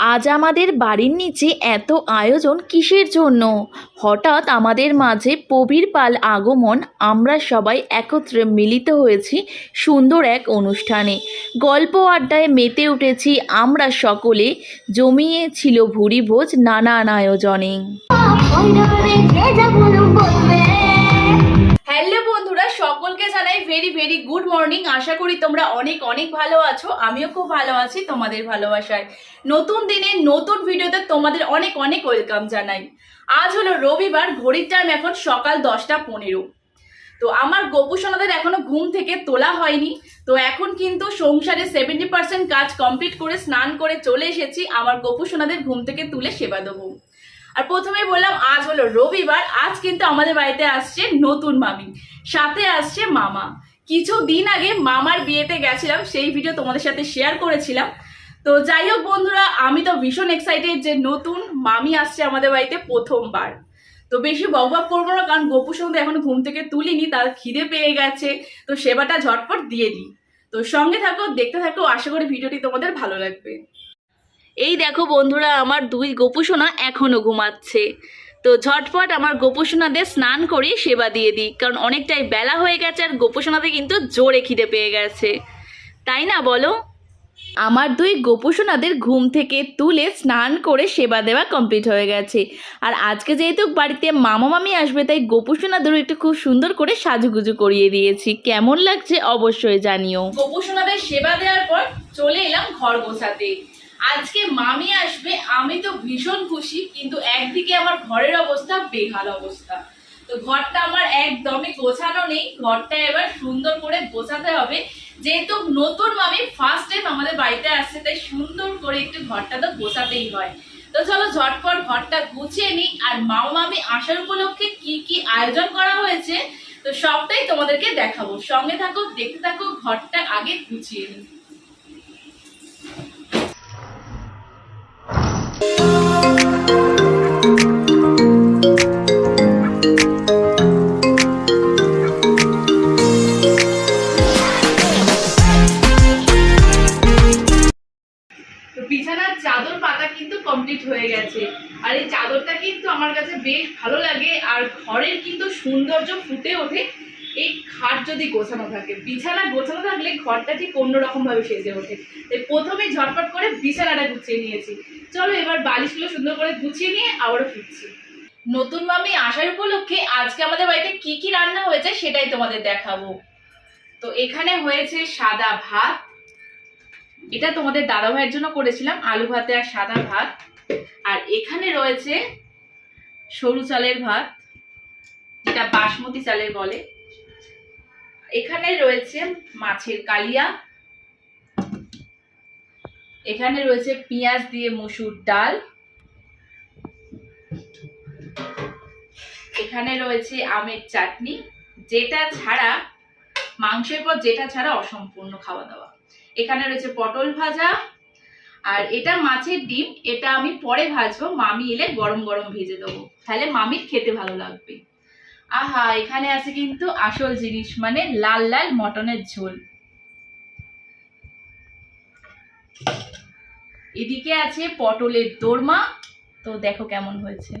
আজ আমাদের বাড়ির নিচে এত আয়োজন কিসের জন্য? হঠাৎ আমাদের মাঝে প্রবীর পাল আগমন, আমরা সবাই একত্রে মিলিত হয়েছি সুন্দর এক অনুষ্ঠানে। গল্প আড্ডায় মেতে উঠেছি আমরা সকলে জমিয়েছিল ভুরিভোজ নানান আয়োজনে। মর্নিং আশা করি তোমরা অনেক অনেক ভালো আছো। আমিও খুব ভালো আছি তোমাদের ভালোবাসায়। নতুন দিনে, নতুন ভিডিওতে তোমাদের অনেক অনেক ওয়েলকাম জানাই। আজ হলো রবিবার, ঘড়ির টাইম এখন সকাল দশটা পনেরো। তো আমার গোপুসোনাদের এখনও ঘুম থেকে তোলা হয়নি। তো এখন কিন্তু সংসারে সেভেন্টি পার্সেন্ট কাজ কমপ্লিট করে স্নান করে চলে এসেছি। আমার গোপুসোনাদের ঘুম থেকে তুলে সেবা দেবো। আর প্রথমেই বললাম, আজ হলো রবিবার। আজ কিন্তু আমাদের বাড়িতে আসছে নতুন মামি। সাথে আসছে মামা। কিছু দিন আগে মামার বিয়েতে গেছিলাম, সেই ভিডিও তোমাদের সাথে শেয়ার করেছিলাম। তো যাই হোক বন্ধুরা, আমি তো ভীষণ এক্সাইটেড যে নতুন মামি আসছে আমাদের বাড়িতে প্রথমবার। তো বেশি বকবক করব না, কারণ গোপুর সঙ্গে এখন ঘুম থেকে তুলিনি, তার খিদে পেয়ে গেছে, তো সেবাটা ঝটপট দিয়ে দিই। তো সঙ্গে থাকো, দেখতে থাকো, আশা করি ভিডিওটি তোমাদের ভালো লাগবে। এই দেখো বন্ধুরা, আমার দুই গোপুসোনা এখনও ঘুমাচ্ছে। তো ঝটপট আমার গোপুসোনাদের স্নান করিয়ে সেবা দিয়ে দিই, কারণ অনেকটাই বেলা হয়ে গেছে আর গোপুসোনাদের কিন্তু জোরে খিদে পেয়ে গেছে। তাই না বলো? আমার দুই গোপুসোনাদের ঘুম থেকে তুলে স্নান করে সেবা দেওয়া কমপ্লিট হয়ে গেছে। আর আজকে যেহেতু বাড়িতে মামা মামি আসবে, তাই গোপুসোনাদেরও একটু খুব সুন্দর করে সাজুগুজু করিয়ে দিয়েছি। কেমন লাগছে অবশ্যই জানিও। গোপুসোনাদের সেবা দেওয়ার পর চলে এলাম ঘর গোছাতে। আজকে মামি আসবে, আমি তো ভীষণ খুশি, কিন্তু একদিকে আমার ঘরের অবস্থা বেহাল অবস্থা। তো ঘরটা আমার একদমই গোছানো নেই, ঘরটা এবার সুন্দর করে গোছাতে হবে। যেহেতু নতুন মামি ফার্স্ট টাইম আমাদের বাড়িতে আসছে, তাই সুন্দর করে একটু ঘরটা তো গোছাতেই হয়। তো চলো ঝটপট ঘরটা গুছিয়ে নিই, আর মামা মামি আসার উপলক্ষে কি কি আয়োজন করা হয়েছে, তো সবটাই তোমাদেরকে দেখাবো। সঙ্গে থাকো, দেখতে থাকো, ঘরটা আগে গুছিয়ে নিই। বেশ ভালো লাগে। আর ঘরের কিন্তু সৌন্দর্য ফুটে ওঠে। এই খাট যদি গোছানো থাকে, বিছানা গোছানো থাকলে ঘরটা ঠিক অন্যরকম ভাবে সেজে ওঠে। তাই প্রথমে ঝটপট করে বিছানাটা গুছিয়ে নিয়েছি। চলো এবার বালিশগুলো সুন্দর করে গুছিয়ে নিয়ে আবারও ফিরছি। নতুন মামি আসার উপলক্ষে আজকে আমাদের বাড়িতে কি কি রান্না হয়েছে সেটাই তোমাদের দেখাবো। তো এখানে হয়েছে সাদা ভাত। এটা তোমাদের দাদা ভাইয়ের জন্য করেছিলাম, আলু ভাতে আর সাদা ভাত। আর এখানে রয়েছে সরু চালের ভাত, যেটা বাসমতি চালের বলে। এখানে রয়েছে মাছের কালিয়া। এখানে রয়েছে পেঁয়াজ দিয়ে মসুর ডাল। এখানে রয়েছে আমের চাটনি। যেটা ছাড়া, মাংসের পর যেটা ছাড়া অসম্পূর্ণ খাওয়া দাওয়া। এখানে রয়েছে পটল ভাজা। আর এটা মাছের ডিম, এটা আমি পরে ভাজবো, মামি এলে গরম গরম ভেজে দেবো। তাহলে মামির খেতে ভালো লাগবে। আহা, এখানে আছে কিন্তু আসল জিনিস মানে লাল লাল মটনের ঝোল। এদিকে আছে পটলের দোরমা। তো দেখো কেমন হয়েছে।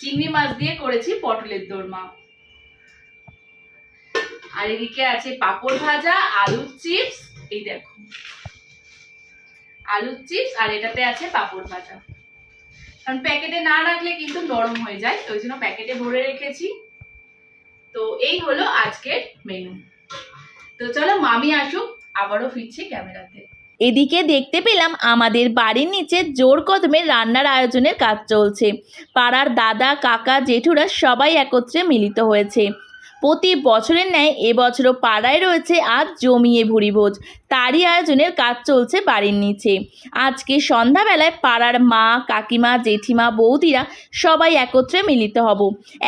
চিংড়ি মাছ দিয়ে করেছি পটলের দোরমা। আর এদিকে আছে পাপড় ভাজা, আলুর চিপস এই দেখো। আলুর চিপস আর এটাতে আছে পাপড় ভাজা। কারণ প্যাকেটে না রাখলে কিন্তু নরম হয়ে যায় ওই জন্য প্যাকেটে ভরে রেখেছি। তো এই হলো আজকের মেনু তো চলো মামি আসুক, আবারও ফিরছি ক্যামেরাতে। এদিকে দেখতে পেলাম আমাদের বাড়ির নিচে জোর কদমে রান্নার আয়োজনের কাজ চলছে। পাড়ার দাদা, কাকা, জেঠুরা সবাই একত্রে মিলিত হয়েছে। প্রতি বছরের ন্যায় এবছরও পাড়ায় রয়েছে আজ জমিয়ে ভুরিভোজ তারই আয়োজনের কাজ চলছে বাড়ির নিচে। আজকে সন্ধ্যাবেলায় পাড়ার মা, কাকিমা, জেঠিমা, বৌদিরা সবাই একত্রে মিলিত হব।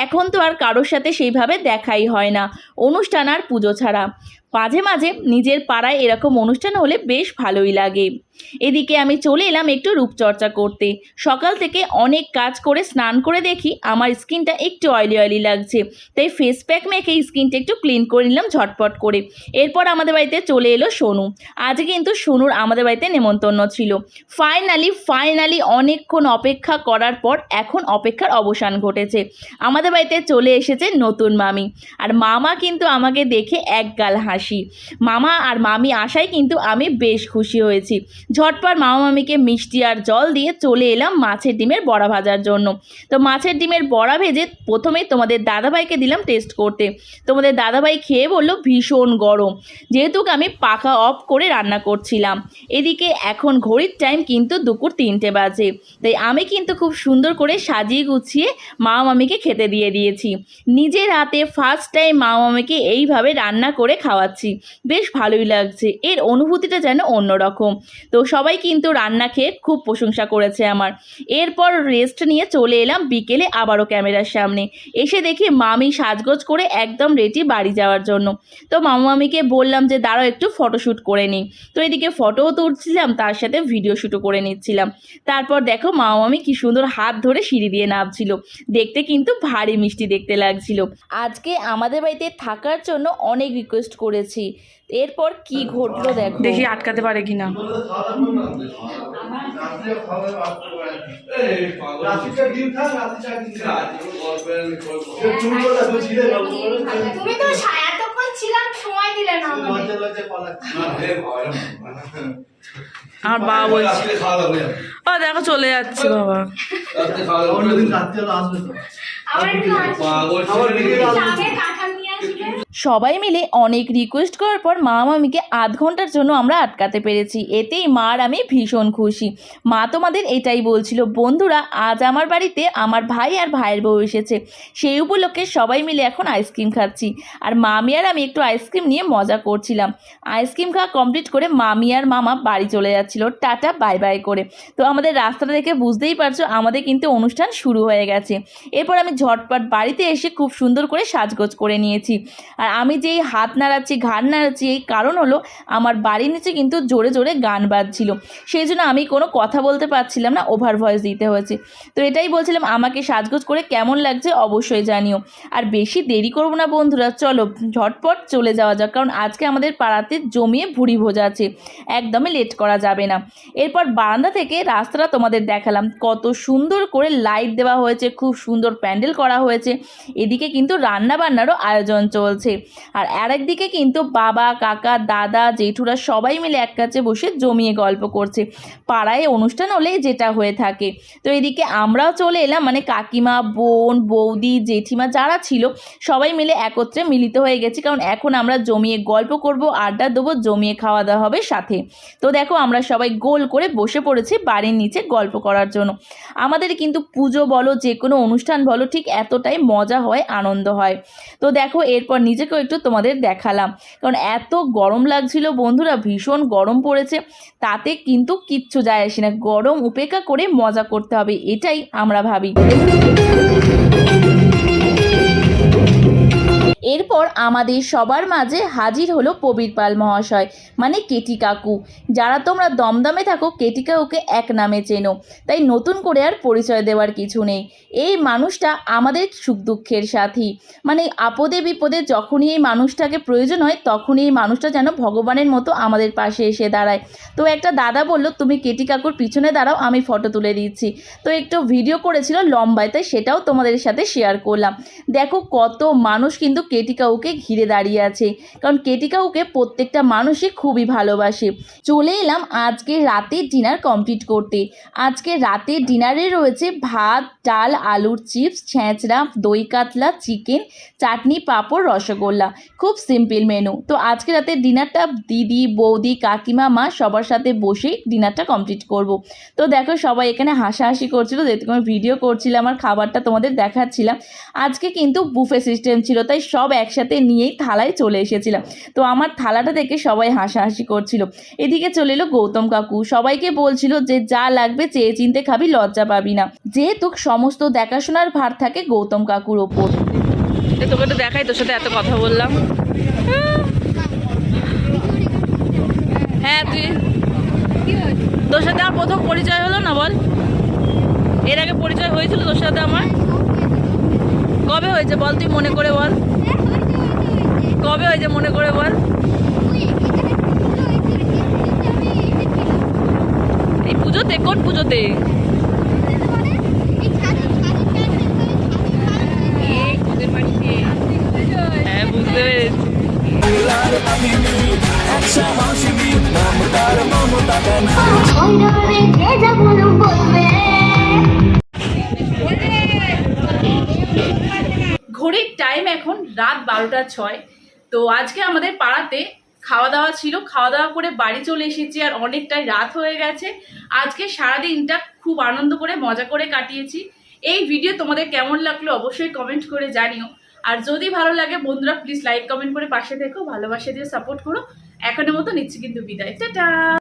এখন তো আর কারোর সাথে সেইভাবে দেখাই হয় না। অনুষ্ঠান আর পুজো ছাড়া। মাঝে মাঝে নিজের পাড়ায় এরকম অনুষ্ঠান হলে বেশ ভালোই লাগে। এদিকে আমি চলে এলাম একটু রূপচর্চা করতে। সকাল থেকে অনেক কাজ করে স্নান করে দেখি আমার স্কিনটা একটু অয়েলি অয়েলি লাগছে। তাই ফেস প্যাক মেখে স্কিনটা একটু ক্লিন করে নিলাম ঝটপট করে। এরপর আমাদের বাড়িতে চলে এলো সোনু। আজ কিন্তু সোনুর আমাদের বাড়িতে নেমন্তন্ন ছিল। ফাইনালি ফাইনালি অনেকক্ষণ অপেক্ষা করার পর এখন অপেক্ষার অবসান ঘটেছে। আমাদের বাড়িতে চলে এসেছে নতুন মামি। আর মামা কিন্তু আমাকে দেখে এক গাল হাসি। মামা আর মামি আসায় কিন্তু আমি বেশ খুশি হয়েছি। ঝটপট মামা মামিকে মিষ্টি আর জল দিয়ে চলে এলাম মাছের ডিমের বড়া ভাজার জন্য। তো মাছের ডিমের বড়া ভেজে প্রথমে তোমাদের দাদাভাইকে দিলাম টেস্ট করতে। তোমাদের দাদাভাই খেয়ে বলল, ভীষণ গরম। যেহেতু আমি পাখা অফ করে রান্না করছিলাম। এদিকে এখন ঘড়ির টাইম কিন্তু দুপুর তিনটে বাজে। তাই আমি কিন্তু খুব সুন্দর করে সাজিয়ে গুছিয়ে মা মামিকে খেতে দিয়ে দিয়েছি। নিজের হাতে ফার্স্ট টাইম মা মামিকে এইভাবে রান্না করে খাওয়াচ্ছি বেশ ভালোই লাগছে। এর অনুভূতিটা যেন অন্যরকম। তো সবাই কিন্তু রান্না খেয়ে খুব প্রশংসা করেছে আমার। এরপর রেস্ট নিয়ে চলে এলাম বিকেলে আবারও ক্যামেরার সামনে। এসে দেখি মামি সাজগোজ করে একদম রেডি বাড়ি যাওয়ার জন্য। তো মামা মামিকে বললাম যে, দাঁড়াও একটু ফটোশ্যুট করে নিই তো এদিকে ফটোও তুলছিলাম, তার সাথে ভিডিও শ্যুটও করে নিচ্ছিলাম। তারপর দেখো মামা মামি কি সুন্দর হাত ধরে সিঁড়ি দিয়ে নামছিল। দেখতে কিন্তু ভারী মিষ্টি দেখতে লাগছিল। আজকে আমাদের বাড়িতে থাকার জন্য অনেক রিকোয়েস্ট করেছি। এরপর কি ঘটলো দেখো। দেখি আটকাতে পারে কিনা। তুমি তো ছিলাম সময় দিলে না পালাচ্ছি আমার বাবা বলছে ও দেখো চলে যাচ্ছে বাবা। অন্যদিন সবাই মিলে অনেক রিকোয়েস্ট করার পর মা মামিকে আধ ঘণ্টার জন্য আমরা আটকাতে পেরেছি। এতেই মার আমি ভীষণ খুশি। মা তোমাদের এটাই বলছিল, বন্ধুরা, আজ আমার বাড়িতে আমার ভাই আর ভাইয়ের বউ এসেছে। সেই উপলক্ষে সবাই মিলে এখন আইসক্রিম খাচ্ছি। আর মামি আর আমি একটু আইসক্রিম নিয়ে মজা করছিলাম। আইসক্রিম খাওয়া কমপ্লিট করে মামি আর মামা বাড়ি চলে যাচ্ছিল। টাটা বাই বাই করে। তো আমাদের রাস্তাটা দেখে বুঝতেই পারছ, আমাদের কিন্তু অনুষ্ঠান শুরু হয়ে গেছে। এরপর আমি ঝটপট বাড়িতে এসে খুব সুন্দর করে সাজগোজ করে নিয়েছি। আর আমি যেই হাত নাড়াচ্ছি, ঘাড় নাড়াচ্ছি, এই কারণ হলো আমার বাড়ির নিচে কিন্তু জোরে জোরে গান বাজছিল। সেই জন্য আমি কোনো কথা বলতে পারছিলাম না ওভার ভয়েস দিতে হয়েছে। তো এটাই বলছিলাম, আমাকে সাজগোজ করে কেমন লাগছে অবশ্যই জানিও। আর বেশি দেরি করব না বন্ধুরা, চলো ঝটপট চলে যাওয়া যাক, কারণ আজকে আমাদের পাড়াতে জমিয়ে ভুড়ি ভোজা আছে, একদমই লেট করা যাবে না। এরপর বারান্দা থেকে রাস্তাটা তোমাদের দেখালাম, কত সুন্দর করে লাইট দেওয়া হয়েছে, খুব সুন্দর প্যান্ডেল করা হয়েছে। এদিকে কিন্তু রান্না বান্নারও আয়োজন চলছে। আর আরেকদিকে কিন্তু বাবা, কাকা, দাদা, জেঠুরা সবাই মিলে এক কাছে বসে জমিয়ে গল্প করছে। পাড়ায় অনুষ্ঠান হলেই যেটা হয়ে থাকে। তো এদিকে আমরাও চলে এলাম মানে কাকিমা, বোন, বৌদি, জেঠিমা যারা ছিল, সবাই মিলে একত্রে মিলিত হয়ে গেছি। কারণ এখন আমরা জমিয়ে গল্প করব, আড্ডা দেবো, জমিয়ে খাওয়া দাওয়া হবে সাথে। তো দেখো, আমরা সবাই গোল করে বসে পড়েছি বাড়ির নিচে গল্প করার জন্য। আমাদের কিন্তু পুজো বলো যে কোনো অনুষ্ঠান বলো, ঠিক এতটাই মজা হয়, আনন্দ হয়। তো দেখো এরপর নিজেকেও একটু তোমাদের দেখালাম। কারণ এত গরম লাগছিল বন্ধুরা, ভীষণ গরম পড়েছে, তাতে কিন্তু কিচ্ছু যায় আসি না। গরম উপেক্ষা করে মজা করতে হবে, এটাই আমরা ভাবি। এরপর আমাদের সবার মাঝে হাজির হলো প্রবীর পাল মহাশয় মানে কেটি কাকু। যারা তোমরা দমদমে থাকো, কেটি কাকুকে এক নামে চেনো। তাই নতুন করে আর পরিচয় দেওয়ার কিছু নেই। এই মানুষটা আমাদের সুখ দুঃখের সাথী। মানে আপদে বিপদে যখনই এই মানুষটাকে প্রয়োজন হয়, তখনই এই মানুষটা যেন ভগবানের মতো আমাদের পাশে এসে দাঁড়ায়। তো একটা দাদা বলল, তুমি কেটি কাকুর পিছনে দাঁড়াও, আমি ফটো তুলে দিচ্ছি। তো একটু ভিডিও করেছিল লম্বায়, তাই সেটাও তোমাদের সাথে শেয়ার করলাম। দেখো কত মানুষ কিন্তু কেটি কাকুকে ঘিরে দাঁড়িয়ে আছে। কারণ কেটি কাকুকে প্রত্যেকটা মানুষই খুবই ভালোবাসে। চলে এলাম আজকে রাতের ডিনার কমপ্লিট করতে। আজকে রাতের ডিনারে রয়েছে ভাত, ডাল, আলুর চিপস, ছেঁচড়া, দই কাতলা, চিকেন, চাটনি, পাঁপড়, রসগোল্লা। খুব সিম্পল মেনু। তো আজকে রাতের ডিনারটা দিদি, বৌদি, কাকিমা, মা সবার সাথে বসেই ডিনারটা কমপ্লিট করব। তো দেখো সবাই এখানে হাসাহাসি করছিল, যেহেতু আমি ভিডিও করছিলাম আর খাবারটা তোমাদের দেখাচ্ছিলাম। আজকে কিন্তু বুফে সিস্টেম ছিল, তাই সব একসাথে নিয়েই থালায় চলে এসেছিলাম। তো আমার থালাটা দেখে সবাই হাসাহাসি করছিল। এদিকে চলে এলো গৌতম কাকু। সবাইকে বলছিল যে, যা লাগবে চেয়ে চিনতে খাবি, লজ্জা পাবি না। যেহেতু সমস্ত দেখাশোনার ভার থাকে গৌতম কাকুর ওপর। তোকে তো দেখাই, তোর সাথে এত কথা বললাম। হ্যাঁ তুই তোর সাথে আমার প্রথম পরিচয় হলো না, বল। এর আগে পরিচয় হয়েছিল তোর সাথে আমার? কবে হয়েছে, বল, তুই মনে করে বল। কবে হয়েছে মনে করে বল? এই পুজোতে, কোন পুজোতে? হ্যাঁ, বুঝতে ঘড়ির টাইম এখন রাত বারোটা ছয়। তো আজকে আমাদের পাড়াতে খাওয়া দাওয়া ছিল। খাওয়া দাওয়া করে বাড়ি চলে এসেছি আর অনেকটাই রাত হয়ে গেছে। আজকে সারাদিনটা খুব আনন্দ করে, মজা করে কাটিয়েছি। এই ভিডিও তোমাদের কেমন লাগল অবশ্যই কমেন্ট করে জানিও। আর যদি ভালো লাগে বন্ধুরা প্লিজ লাইক কমেন্ট করে পাশে থেকো। ভালোবাসা দিয়ে সাপোর্ট করো। এখনের মতো নিচ্ছি কিন্তু বিদায়। টাটা!